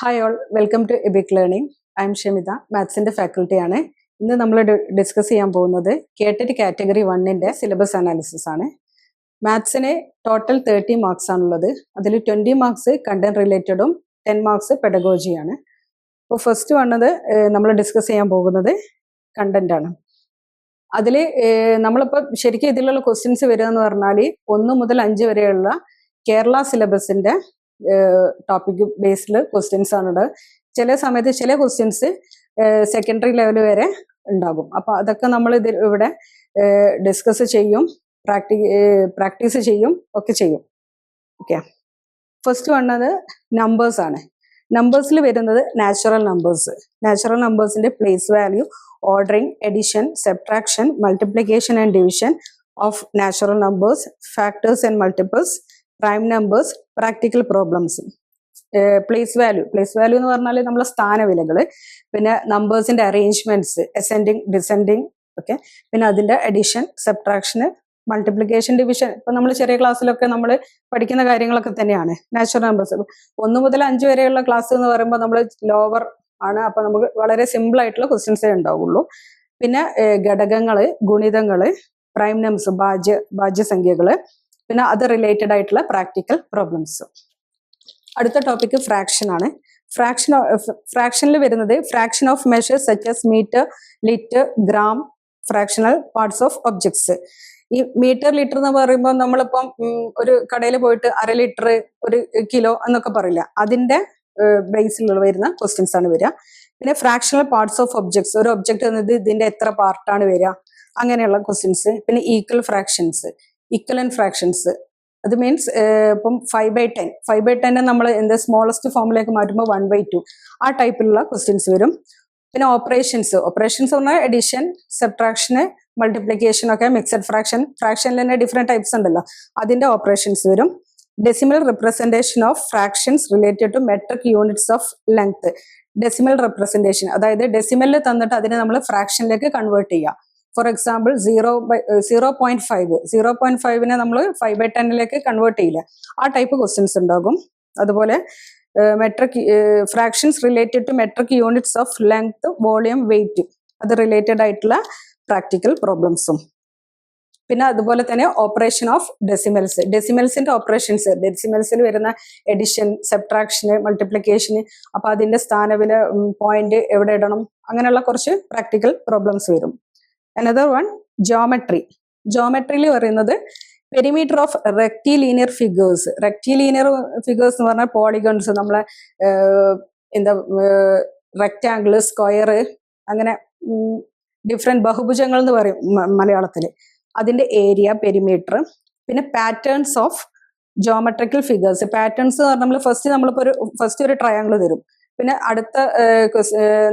Hi all welcome to epic learning I am Shamitha മാത്സിന്റെ ഫാക്കൽറ്റിയാണ് ഇന്ന് നമ്മൾ ഡിസ്കസ് ചെയ്യാൻ പോകുന്നത് കേട്ടറ്റ് കാറ്റഗറി വണ്ണിന്റെ സിലബസ് അനാലിസിസ് ആണ്. മാത്സിന് ടോട്ടൽ തേർട്ടി മാർക്സ് ആണുള്ളത്. അതിൽ ട്വന്റി മാർക്സ് കണ്ടന്റ് റിലേറ്റഡും ടെൻ മാർക്സ് പെഡഗോജിയാണ് അപ്പോൾ ഫസ്റ്റ് വന്നത് നമ്മൾ ഡിസ്കസ് ചെയ്യാൻ പോകുന്നത് കണ്ടന്റ് ആണ്. അതിൽ നമ്മളിപ്പോൾ ശരിക്കും ഇതിലുള്ള ക്വസ്റ്റ്യൻസ് വരിക എന്ന് പറഞ്ഞാൽ ഒന്ന് മുതൽ അഞ്ച് വരെയുള്ള കേരള സിലബസിന്റെ ടോപ്പിക് ബേസ്ഡിൽ ക്വസ്റ്റ്യൻസ് ആണുള്ളത്. ചില സമയത്ത് ചില ക്വസ്റ്റ്യൻസ് സെക്കൻഡറി ലെവൽ വരെ ഉണ്ടാകും. അപ്പൊ അതൊക്കെ നമ്മൾ ഇതിൽ ഇവിടെ ഡിസ്കസ് ചെയ്യും പ്രാക്ടി പ്രാക്ടീസ് ചെയ്യും ഒക്കെ ചെയ്യും. ഓക്കെ ഫസ്റ്റ് വന്നത് നമ്പേഴ്സ് ആണ്. നമ്പേഴ്സിൽ വരുന്നത് natural numbers natural നമ്പേഴ്സിന്റെ place value ordering addition subtraction multiplication and division of natural numbers factors and multiples prime numbers practical problems place value place value എന്ന് പറഞ്ഞാൽ നമ്മളെ സ്ഥാനവിലകൾ പിന്നെ നമ്പേഴ്സിന്റെ അറേഞ്ച്മെന്റ്സ് അസെൻഡിങ് ഡിസെൻഡിങ് ഓക്കെ പിന്നെ അതിന്റെ അഡീഷൻ സബ്ട്രാക്ഷന് മൾട്ടിപ്ലിക്കേഷൻ ഡിവിഷൻ ഇപ്പൊ നമ്മൾ ചെറിയ ക്ലാസ്സിലൊക്കെ നമ്മൾ പഠിക്കുന്ന കാര്യങ്ങളൊക്കെ തന്നെയാണ്. നാച്ചുറൽ നമ്പേഴ്സ് ഒന്ന് മുതൽ അഞ്ച് വരെയുള്ള ക്ലാസ് എന്ന് പറയുമ്പോൾ നമ്മൾ ലോവർ ആണ്. അപ്പൊ നമുക്ക് വളരെ സിമ്പിൾ ആയിട്ടുള്ള ക്വസ്റ്റ്യൻസേ ഉണ്ടാവുള്ളൂ. പിന്നെ ഘടകങ്ങൾ ഗുണിതങ്ങൾ പ്രൈം നമ്പേഴ്സ് ഭാജ്യ ഭാജ്യസംഖ്യകൾ പിന്നെ അത് റിലേറ്റഡ് ആയിട്ടുള്ള പ്രാക്ടിക്കൽ പ്രോബ്ലംസ് അടുത്ത ടോപ്പിക് ഫ്രാക്ഷൻ ആണ്. ഫ്രാക്ഷൻ ഫ്രാക്ഷനിൽ വരുന്നത് fraction of measures such as metre litre gram fractional parts of objects ഈ മീറ്റർ ലിറ്റർ എന്ന് പറയുമ്പോൾ നമ്മളിപ്പം ഒരു കടയിൽ പോയിട്ട് അര ലിറ്റർ ഒരു കിലോ എന്നൊക്കെ പറയില്ല? അതിന്റെ ബേസിൽ വരുന്ന ക്വസ്റ്റ്യൻസ് ആണ് വരിക. പിന്നെ ഫ്രാക്ഷണൽ പാർട്സ് ഓഫ് ഒബ്ജക്ട്സ് ഒരു ഒബ്ജക്ട് എന്നത് ഇതിന്റെ എത്ര പാർട്ടാണ് വരിക? അങ്ങനെയുള്ള ക്വസ്റ്റ്യൻസ് പിന്നെ ഈക്വൽ ഫ്രാക്ഷൻസ് ഇക്വലൻ ഫ്രാക്ഷൻസ് അത് മീൻസ് ഇപ്പം five by ten five by ടെന്നെ നമ്മൾ എന്ത് സ്മോളസ്റ്റ് ഫോമിലേക്ക് മാറ്റുമ്പോൾ വൺ ബൈ ടു ആ ടൈപ്പിലുള്ള ക്വസ്റ്റ്യൻസ് വരും. പിന്നെ ഓപ്പറേഷൻസ് ഓപ്പറേഷൻസ് പറഞ്ഞാൽ എഡിഷൻ സബ്ട്രാക്ഷന് മൾട്ടിപ്ലിക്കേഷൻ ഒക്കെ മിക്സഡ് ഫ്രാക്ഷൻ ഫ്രാക്ഷനിൽ തന്നെ ഡിഫറെന്റ് ടൈപ്സ് ഉണ്ടല്ലോ. അതിന്റെ ഓപ്പറേഷൻസ് വരും. Decimal representation of fractions related to metric units of length decimal representation അതായത് ഡെസിമലിൽ തന്നിട്ട് അതിനെ നമ്മൾ ഫ്രാക്ഷനിലേക്ക് കൺവേർട്ട് ചെയ്യുക for example zero by zero point five zero point ഫൈവിനെ നമ്മൾ ഫൈവ് ബൈ ടെന്നിലേക്ക് കൺവേർട്ട് ചെയ്യില്ല. ആ ടൈപ്പ് ക്വസ്റ്റ്യൻസ് ഉണ്ടാകും. അതുപോലെ metric fractions related to metric units of length volume weight അത് റിലേറ്റഡ് ആയിട്ടുള്ള പ്രാക്ടിക്കൽ പ്രോബ്ലംസും പിന്നെ അതുപോലെ തന്നെ ഓപ്പറേഷൻ ഓഫ് ഡെസിമൽസ് ഡെസിമൽസിന്റെ ഓപ്പറേഷൻസ് ഡെസിമൽസിൽ വരുന്ന എഡിഷൻ സെപ്ട്രാക്ഷന് മൾട്ടിപ്ലിക്കേഷന് അപ്പൊ അതിന്റെ സ്ഥാനവില പോയിന്റ് എവിടെ ഇടണം? അങ്ങനെയുള്ള കുറച്ച് പ്രാക്ടിക്കൽ പ്രോബ്ലംസ് വരും. അനദർ വൺ ജോമെട്രി ജോമെട്രിയിൽ പറയുന്നത് perimeter of rectilinear figures rectilinear figures എന്ന് പറഞ്ഞാൽ പോളിഗൺസ് നമ്മളെ എന്താ റെക്റ്റാങ്കിൾ സ്ക്വയർ അങ്ങനെ ഡിഫറെന്റ് ബഹുഭുജങ്ങൾ എന്ന് പറയും മലയാളത്തിൽ അതിന്റെ ഏരിയ പെരിമീറ്റർ പിന്നെ patterns of geometrical figures patterns എന്ന് നമ്മൾ ഫസ്റ്റ് നമ്മളിപ്പോൾ ഒരു ഫസ്റ്റ് ഒരു ട്രയാങ്കിൾ തരും. പിന്നെ അടുത്ത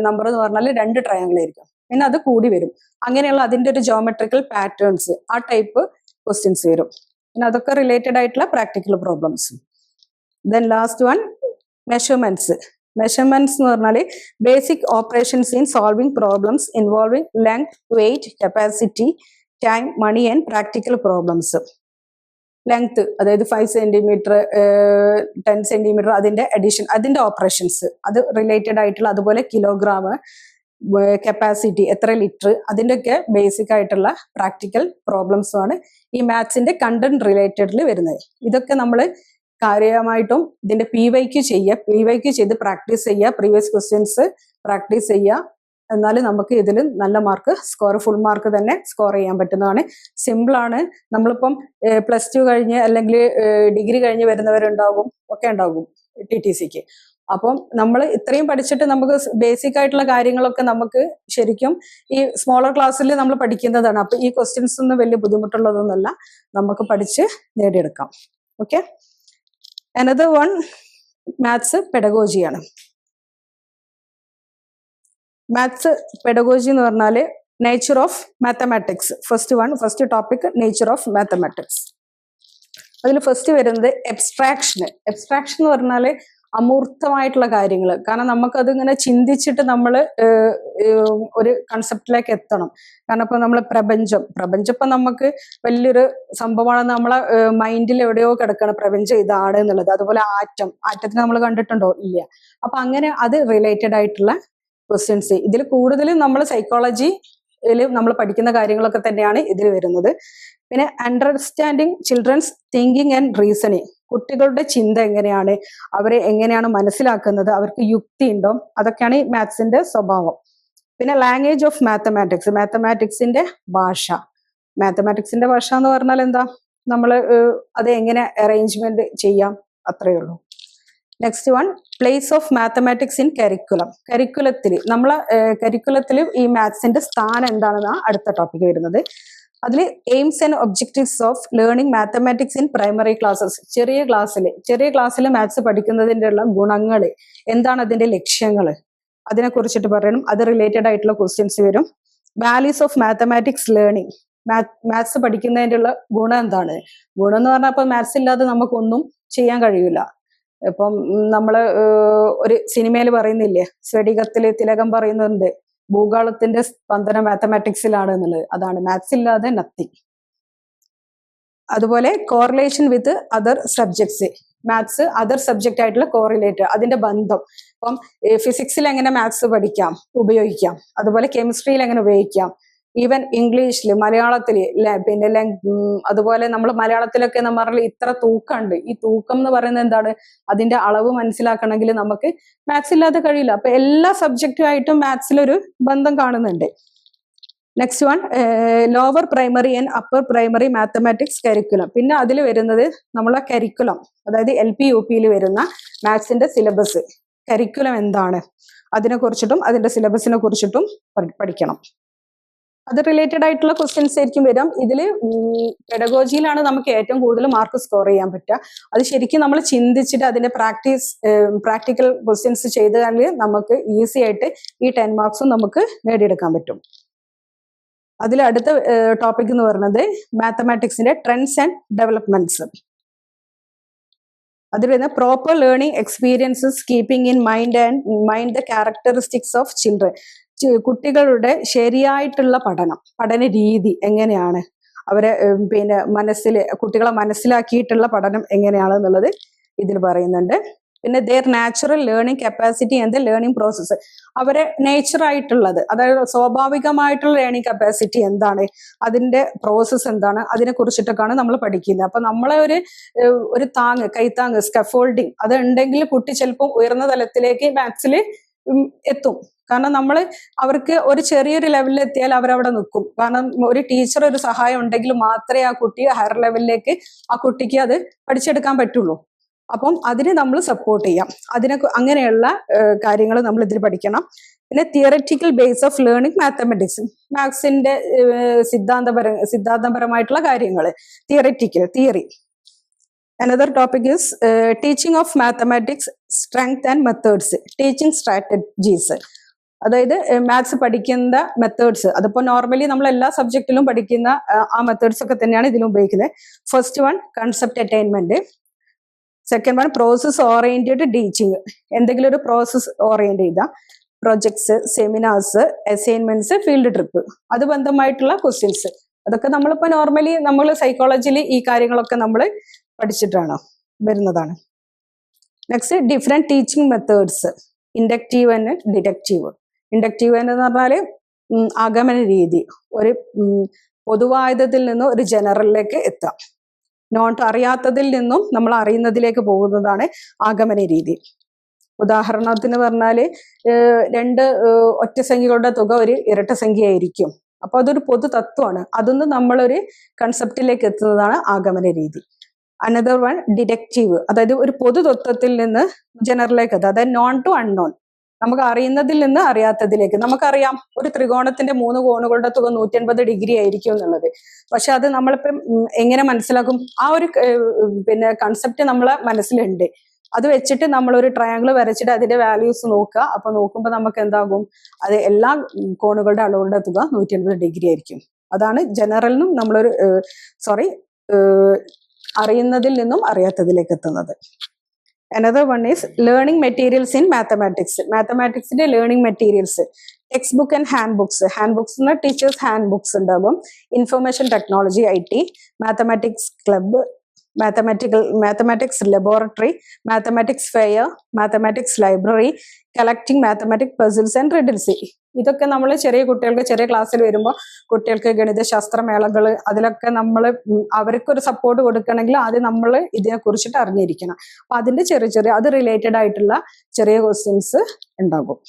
നമ്പർ എന്ന് പറഞ്ഞാൽ രണ്ട് ട്രയാങ്കിൾ ആയിരിക്കും. പിന്നെ അത് കൂടി വരും. അങ്ങനെയുള്ള അതിന്റെ ഒരു ജോമെട്രിക്കൽ പാറ്റേൺസ് ആ ടൈപ്പ് ക്വസ്റ്റ്യൻസ് വരും. പിന്നെ അതൊക്കെ റിലേറ്റഡ് ആയിട്ടുള്ള practical problems then last one measurements measurements എന്ന് പറഞ്ഞാൽ basic operations in solving problems involving length weight capacity time money and practical problems length അതായത് ഫൈവ് സെന്റിമീറ്റർ ടെൻ സെന്റിമീറ്റർ അതിന്റെ addition അതിന്റെ ഓപ്പറേഷൻസ് അത് റിലേറ്റഡ് ആയിട്ടുള്ള അതുപോലെ കിലോഗ്രാം കപ്പാസിറ്റി എത്ര litre അതിന്റെയൊക്കെ ബേസിക് ആയിട്ടുള്ള പ്രാക്ടിക്കൽ പ്രോബ്ലംസുമാണ് ഈ മാത്സിന്റെ കണ്ടന്റ് റിലേറ്റഡിൽ വരുന്നത്. ഇതൊക്കെ നമ്മൾ കാര്യമായിട്ടും ഇതിന്റെ പി വൈക്ക് ചെയ്യുക പി വൈക്ക് ചെയ്ത് പ്രാക്ടീസ് ചെയ്യുക പ്രീവിയസ് ക്വസ്റ്റ്യൻസ് പ്രാക്ടീസ് ചെയ്യുക എന്നാൽ നമുക്ക് ഇതിൽ നല്ല മാർക്ക് സ്കോർ ഫുൾ മാർക്ക് തന്നെ സ്കോർ ചെയ്യാൻ പറ്റുന്നതാണ്. സിമ്പിളാണ് നമ്മളിപ്പം പ്ലസ് ടു കഴിഞ്ഞ് അല്ലെങ്കിൽ ഡിഗ്രി കഴിഞ്ഞ് വരുന്നവരുണ്ടാകും ഒക്കെ ഉണ്ടാകും ടി ടി സിക്ക് അപ്പം നമ്മൾ ഇത്രയും പഠിച്ചിട്ട് നമുക്ക് ബേസിക് ആയിട്ടുള്ള കാര്യങ്ങളൊക്കെ നമുക്ക് ശരിക്കും ഈ സ്മോളർ ക്ലാസ്സിൽ നമ്മൾ പഠിക്കുന്നതാണ്. അപ്പൊ ഈ ക്വസ്റ്റ്യൻസ് ഒന്നും വലിയ ബുദ്ധിമുട്ടുള്ളതൊന്നുമല്ല നമുക്ക് പഠിച്ച് നേടിയെടുക്കാം. ഓക്കെ അനദർ വൺ മാത്സ് പെഡഗോജിയാണ് മാത്സ് പെഡഗോജി എന്ന് പറഞ്ഞാൽ nature of mathematics first one first topic nature of mathematics അതിൽ ഫസ്റ്റ് വരുന്നത് എബ്സ്ട്രാക്ഷന് എബ്സ്ട്രാക്ഷൻ എന്ന് പറഞ്ഞാൽ അമൂർത്തമായിട്ടുള്ള കാര്യങ്ങൾ കാരണം നമുക്കത് ഇങ്ങനെ ചിന്തിച്ചിട്ട് നമ്മൾ ഒരു കൺസെപ്റ്റിലേക്ക് എത്തണം. കാരണം ഇപ്പൊ നമ്മൾ പ്രപഞ്ചം. പ്രപഞ്ചം ഇപ്പൊ നമുക്ക് വലിയൊരു സംഭവമാണ് നമ്മളെ മൈൻഡിൽ എവിടെയോ കിടക്കണം. പ്രപഞ്ചം ഇതാണ് എന്നുള്ളത്. അതുപോലെ ആറ്റം. ആറ്റത്തിന് നമ്മൾ കണ്ടിട്ടുണ്ടോ? ഇല്ല. അപ്പൊ അങ്ങനെ അത് റിലേറ്റഡ് ആയിട്ടുള്ള ക്വസ്റ്റ്യൻസ് ഇതിൽ കൂടുതലും നമ്മൾ സൈക്കോളജി നമ്മൾ പഠിക്കുന്ന കാര്യങ്ങളൊക്കെ തന്നെയാണ് ഇതിൽ വരുന്നത്. പിന്നെ understanding children's thinking and reasoning കുട്ടികളുടെ ചിന്ത എങ്ങനെയാണ്? അവരെ എങ്ങനെയാണ് മനസ്സിലാക്കുന്നത്? അവർക്ക് യുക്തി ഉണ്ടോ? അതൊക്കെയാണ് ഈ മാത്സിന്റെ സ്വഭാവം. പിന്നെ ലാംഗ്വേജ് ഓഫ് മാത്തമാറ്റിക്സ് മാത്തമാറ്റിക്സിന്റെ ഭാഷ. മാത്തമാറ്റിക്സിന്റെ ഭാഷ എന്ന് പറഞ്ഞാൽ എന്താ? നമ്മൾ അത് എങ്ങനെ അറേഞ്ച്മെന്റ് ചെയ്യാം? അത്രയേ ഉള്ളൂ. Next one place of mathematics in curriculum കരിക്കുലത്തിൽ നമ്മൾ കരിക്കുലത്തിൽ ഈ മാത്സിന്റെ സ്ഥാനം എന്താണെന്നാണ് അടുത്ത ടോപ്പിക് വരുന്നത്. അതിൽ aims and objectives of learning mathematics in primary classes ചെറിയ ക്ലാസ്സിൽ ചെറിയ ക്ലാസ്സിൽ മാത്സ് പഠിക്കുന്നതിന്റെ ഉള്ള ഗുണങ്ങൾ എന്താണ് അതിന്റെ ലക്ഷ്യങ്ങൾ അതിനെ കുറിച്ചിട്ട് പറയണം. അത് റിലേറ്റഡ് ആയിട്ടുള്ള ക്വസ്റ്റ്യൻസ് വരും. Values of mathematics learning maths പഠിക്കുന്നതിന്റെ ഉള്ള ഗുണം എന്താണ്? ഗുണം എന്ന് പറഞ്ഞാൽ ഇപ്പൊ മാത്സ് ഇല്ലാതെ നമുക്കൊന്നും ചെയ്യാൻ കഴിയില്ല ഇപ്പം നമ്മൾ ഒരു സിനിമയിൽ പറയുന്നില്ലേ സ്വടികത്തിൽ തിലകം പറയുന്നുണ്ട് ഭൂഗോളത്തിന്റെ സ്പന്ദനം മാത്തമാറ്റിക്സിലാണ് എന്നുള്ളത്. അതാണ് മാത്സ് ഇല്ലാതെ നത്തിങ് അതുപോലെ correlation with other subjects maths other subject ആയിട്ടുള്ള കോറിലേറ്റ് അതിന്റെ ബന്ധം. ഇപ്പം ഫിസിക്സിൽ എങ്ങനെ മാത്സ് പഠിക്കാം ഉപയോഗിക്കാം. അതുപോലെ കെമിസ്ട്രിയിൽ എങ്ങനെ ഉപയോഗിക്കാം. ഈവൻ ഇംഗ്ലീഷിൽ മലയാളത്തിൽ പിന്നെ അതുപോലെ നമ്മൾ മലയാളത്തിലൊക്കെ നമ്മൾ പറഞ്ഞാൽ ഇത്ര തൂക്കമുണ്ട് ഈ തൂക്കം എന്ന് പറയുന്നത് എന്താണ്? അതിന്റെ അളവ് മനസ്സിലാക്കണമെങ്കിൽ നമുക്ക് മാത്സ് ഇല്ലാതെ കഴിയില്ല. അപ്പൊ എല്ലാ സബ്ജക്റ്റും ആയിട്ടും മാത്സിലൊരു ബന്ധം കാണുന്നുണ്ട്. Next one lower primary and upper primary mathematics curriculum പിന്നെ അതിൽ വരുന്നത് നമ്മളെ കരിക്കുലം അതായത് എൽ പി യു പിയിൽ വരുന്ന മാത്സിന്റെ സിലബസ് കരിക്കുലം എന്താണ്? അതിനെ കുറിച്ചിട്ടും അതിന്റെ സിലബസിനെ കുറിച്ചിട്ടും പഠിക്കണം. അത് റിലേറ്റഡ് ആയിട്ടുള്ള ക്വസ്റ്റ്യൻസ് ആയിരിക്കും വരാം. ഇതിൽ പെഡഗോജിയിലാണ് നമുക്ക് ഏറ്റവും കൂടുതൽ മാർക്ക് സ്കോർ ചെയ്യാൻ പറ്റുക. അത് ശരിക്കും നമ്മൾ ചിന്തിച്ചിട്ട് അതിന്റെ പ്രാക്ടീസ് പ്രാക്ടിക്കൽ ക്വസ്റ്റ്യൻസ് ചെയ്താൽ നമുക്ക് ഈസി ആയിട്ട് ഈ ടെൻ മാർക്സും നമുക്ക് നേടിയെടുക്കാൻ പറ്റും. അതിൽ അടുത്ത ടോപ്പിക് എന്ന് പറയുന്നത് മാത്തമാറ്റിക്സിന്റെ ട്രെൻഡ്സ് ആൻഡ് ഡെവലപ്മെന്റ്സ് അതിൽ വരുന്ന proper learning experiences keeping in mind and mind the characteristics of children കുട്ടികളുടെ ശരിയായിട്ടുള്ള പഠനം പഠന രീതി എങ്ങനെയാണ്? അവരെ പിന്നെ മനസ്സിൽ കുട്ടികളെ മനസ്സിലാക്കിയിട്ടുള്ള പഠനം എങ്ങനെയാണ് എന്നുള്ളത് ഇതിൽ പറയുന്നുണ്ട്. പിന്നെ their natural learning capacity and learning process അവരെ നേച്ചറായിട്ടുള്ളത് അതായത് സ്വാഭാവികമായിട്ടുള്ള ലേണിംഗ് കപ്പാസിറ്റി എന്താണ് അതിന്റെ പ്രോസസ്സ് എന്താണ് അതിനെ കുറിച്ചിട്ടൊക്കെയാണ് നമ്മൾ പഠിക്കുന്നത്. അപ്പൊ നമ്മളെ ഒരു ഒരു താങ് കൈത്താങ് സ്കഫോൾഡിങ് അത് ഉണ്ടെങ്കിൽ കുട്ടി ചിലപ്പോൾ ഉയർന്ന തലത്തിലേക്ക് മാത്സിൽ എത്തും. കാരണം നമ്മൾ അവർക്ക് ഒരു ചെറിയൊരു ലെവലിൽ എത്തിയാൽ അവരവിടെ നിൽക്കും. കാരണം ഒരു ടീച്ചർ ഒരു സഹായം ഉണ്ടെങ്കിൽ മാത്രമേ ആ കുട്ടി ഹയർ ലെവലിലേക്ക് ആ കുട്ടിക്ക് അത് പഠിച്ചെടുക്കാൻ പറ്റുള്ളൂ. അപ്പം അതിന് നമ്മൾ സപ്പോർട്ട് ചെയ്യാം. അതിനെ അങ്ങനെയുള്ള കാര്യങ്ങൾ നമ്മൾ ഇതിൽ പഠിക്കണം. പിന്നെ theoretical base of learning mathematics മാത്സിന്റെ സിദ്ധാന്തപര സിദ്ധാന്തപരമായിട്ടുള്ള കാര്യങ്ങൾ theoretical theory another topic is teaching of mathematics strength and methods teaching strategies അതായത് മാത്സ് പഠിക്കുന്ന മെത്തേഡ്സ് അതിപ്പോ നോർമലി നമ്മൾ എല്ലാ സബ്ജക്റ്റിലും പഠിക്കുന്ന ആ മെത്തേഡ്സ് ഒക്കെ തന്നെയാണ് ഇതിലും ഉപയോഗിക്കുന്നത്. First one concept attainment second one process oriented teaching എന്തെങ്കിലും ഒരു പ്രോസസ് ഓറിയന്റ് ചെയ്ത projects seminars assignments field trip അത് ബന്ധമായിട്ടുള്ള ക്വസ്റ്റ്യൻസ് അതൊക്കെ നമ്മളിപ്പോ നോർമലി നമ്മൾ സൈക്കോളജിയിൽ ഈ കാര്യങ്ങളൊക്കെ നമ്മൾ പഠിച്ചിട്ടാണ്? വരുന്നതാണ്. Next different teaching methods inductive and deductive inductive എന്ന് പറഞ്ഞാൽ ആഗമന രീതി. ഒരു പൊതുവായതിൽ നിന്നും ഒരു ജനറലിലേക്ക് എത്താം. നോൺ അറിയാത്തതിൽ നിന്നും നമ്മൾ അറിയുന്നതിലേക്ക് പോകുന്നതാണ് ആഗമന രീതി. ഉദാഹരണത്തിന് പറഞ്ഞാൽ രണ്ട് ഒറ്റ സംഖ്യകളുടെ തുക ഒരു ഇരട്ട സംഖ്യയായിരിക്കും. അപ്പോൾ അതൊരു പൊതു തത്വമാണ്. അതൊന്ന് നമ്മളൊരു കൺസെപ്റ്റിലേക്ക് എത്തുന്നതാണ് ആഗമന രീതി. അനദർ വൺ ഡിഡക്റ്റീവ് അതായത് ഒരു പൊതു തത്വത്തിൽ നിന്ന് ജനറലേക്ക് അതായത് നോൺ ടു അൺനോൺ നമുക്ക് അറിയുന്നതിൽ നിന്ന് അറിയാത്തതിലേക്ക്. നമുക്കറിയാം ഒരു ത്രികോണത്തിന്റെ മൂന്ന് കോണുകളുടെ തുക നൂറ്റി അൻപത് ഡിഗ്രി ആയിരിക്കും എന്നുള്ളത്. പക്ഷെ അത് നമ്മളിപ്പം എങ്ങനെ മനസ്സിലാക്കും? ആ ഒരു പിന്നെ കൺസെപ്റ്റ് നമ്മളെ മനസ്സിലുണ്ട്. അത് വെച്ചിട്ട് നമ്മൾ ഒരു ട്രയാങ്കിൾ വരച്ചിട്ട് അതിന്റെ വാല്യൂസ് നോക്കുക. അപ്പൊ നോക്കുമ്പോൾ നമുക്ക് എന്താകും? അത് എല്ലാ കോണുകളുടെ അളവുകളുടെ തുക നൂറ്റി അൻപത് ഡിഗ്രി ആയിരിക്കും. അതാണ് ജനറലിനും നമ്മളൊരു സോറി അറിയുന്നതിൽ നിന്നും അറിയാത്തതിലേക്ക് എത്തുന്നത്. Another one is learning materials in mathematics മാത്തമാറ്റിക്സിന്റെ learning materials text book and hand books hand books എന്ന ടീച്ചേഴ്സ് ഹാൻഡ് ബുക്സ് ഉണ്ടാകും. Information technology I T mathematics club mathematical mathematics laboratory mathematics fair mathematics library collecting mathematic puzzles and riddles ഇതൊക്കെ നമ്മൾ ചെറിയ കുട്ടികൾക്ക് ചെറിയ ക്ലാസ്സിൽ വരുമ്പോൾ കുട്ടികൾക്ക് ഗണിതശാസ്ത്ര മേളകൾ അതിലൊക്കെ നമ്മൾ അവർക്കൊരു സപ്പോർട്ട് കൊടുക്കണമെങ്കിൽ ആദ്യം നമ്മൾ ഇതിനെ കുറിച്ചിട്ട് അറിഞ്ഞിരിക്കണം. അപ്പൊ അതിന്റെ ചെറിയ ചെറിയ അത് റിലേറ്റഡ് ആയിട്ടുള്ള ചെറിയ ക്വസ്റ്റ്യൻസ് ഉണ്ടാകും.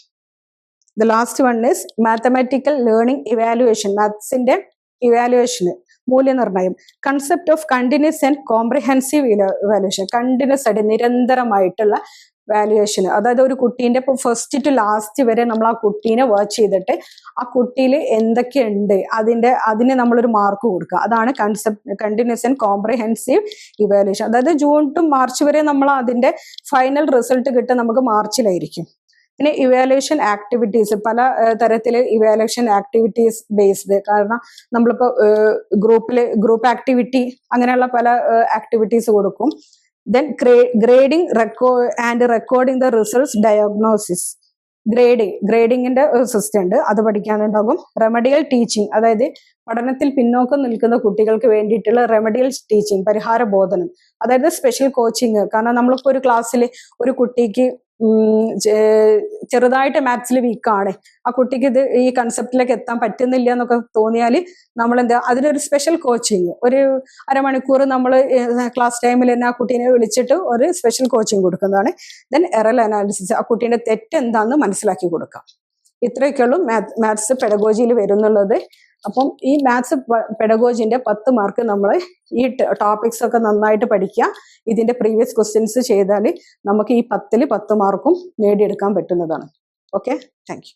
The last one is mathematical learning evaluation മാത്സിന്റെ ഇവാലുവേഷന് മൂല്യനിർണയം. Concept of continuous and comprehensive evaluation continuous ആയിട്ട് നിരന്തരമായിട്ടുള്ള വാലുവേഷൻ അതായത് ഒരു കുട്ടീന്റെ ഇപ്പോൾ ഫസ്റ്റ് ടു ലാസ്റ്റ് വരെ നമ്മൾ ആ കുട്ടീനെ വാച്ച് ചെയ്തിട്ട് ആ കുട്ടിയിൽ എന്തൊക്കെയുണ്ട്? അതിന്റെ അതിന് നമ്മളൊരു മാർക്ക് കൊടുക്കുക. അതാണ് concept continuous and comprehensive evaluation അതായത് ജൂൺ ടു മാർച്ച് വരെ നമ്മൾ അതിന്റെ ഫൈനൽ റിസൾട്ട് കിട്ടുക നമുക്ക് മാർച്ചിലായിരിക്കും. പിന്നെ ഇവാലുവേഷൻ ആക്ടിവിറ്റീസ് പല തരത്തിൽ ഇവാലുവേഷൻ ആക്ടിവിറ്റീസ് ബേസ്ഡ് കാരണം നമ്മളിപ്പോൾ ഗ്രൂപ്പിൽ ഗ്രൂപ്പ് ആക്ടിവിറ്റി അങ്ങനെയുള്ള പല ആക്ടിവിറ്റീസ് കൊടുക്കും. Then grading reco and recording the results diagnosis grading ഗ്രേഡിങ്ങിന്റെ system ഉണ്ട്. അത് പഠിക്കാനുണ്ടാകും. റെമഡിയൽ ടീച്ചിങ് അതായത് പഠനത്തിൽ പിന്നോക്കം നിൽക്കുന്ന കുട്ടികൾക്ക് വേണ്ടിയിട്ടുള്ള റെമഡിയൽ ടീച്ചിങ് പരിഹാര ബോധനം. അതായത് സ്പെഷ്യൽ കോച്ചിങ് കാരണം നമ്മളിപ്പോൾ ഒരു ക്ലാസ്സിൽ ഒരു കുട്ടിക്ക് ചെറുതായിട്ട് മാത്സിൽ വീക്കാണ് ആ കുട്ടിക്ക് ഇത് ഈ കൺസെപ്റ്റിലേക്ക് എത്താൻ പറ്റുന്നില്ല എന്നൊക്കെ തോന്നിയാൽ നമ്മൾ എന്താ അതിനൊരു സ്പെഷ്യൽ കോച്ചിങ് ഒരു അരമണിക്കൂർ നമ്മൾ ക്ലാസ് ടൈമിൽ തന്നെ ആ കുട്ടീനെ വിളിച്ചിട്ട് ഒരു സ്പെഷ്യൽ കോച്ചിങ് കൊടുക്കുന്നതാണ്. ദെൻ എറൽ അനാലിസിസ് ആ കുട്ടീന്റെ തെറ്റ് എന്താണെന്ന് മനസ്സിലാക്കി കൊടുക്കാം. ഇത്രയൊക്കെയുള്ളൂ മാത്സ് പെഡഗോജിയിൽ വരുന്നുള്ളത്. അപ്പം ഈ മാത്സ് പെഡഗോജിന്റെ പത്ത് മാർക്ക് നമ്മൾ ഈ ടോപ്പിക്സ് ഒക്കെ നന്നായിട്ട് പഠിക്കുക. ഇതിന്റെ പ്രീവിയസ് ക്വസ്റ്റ്യൻസ് ചെയ്താൽ നമുക്ക് ഈ പത്തിൽ പത്ത് മാർക്കും നേടിയെടുക്കാൻ പറ്റുന്നതാണ്. Okay thank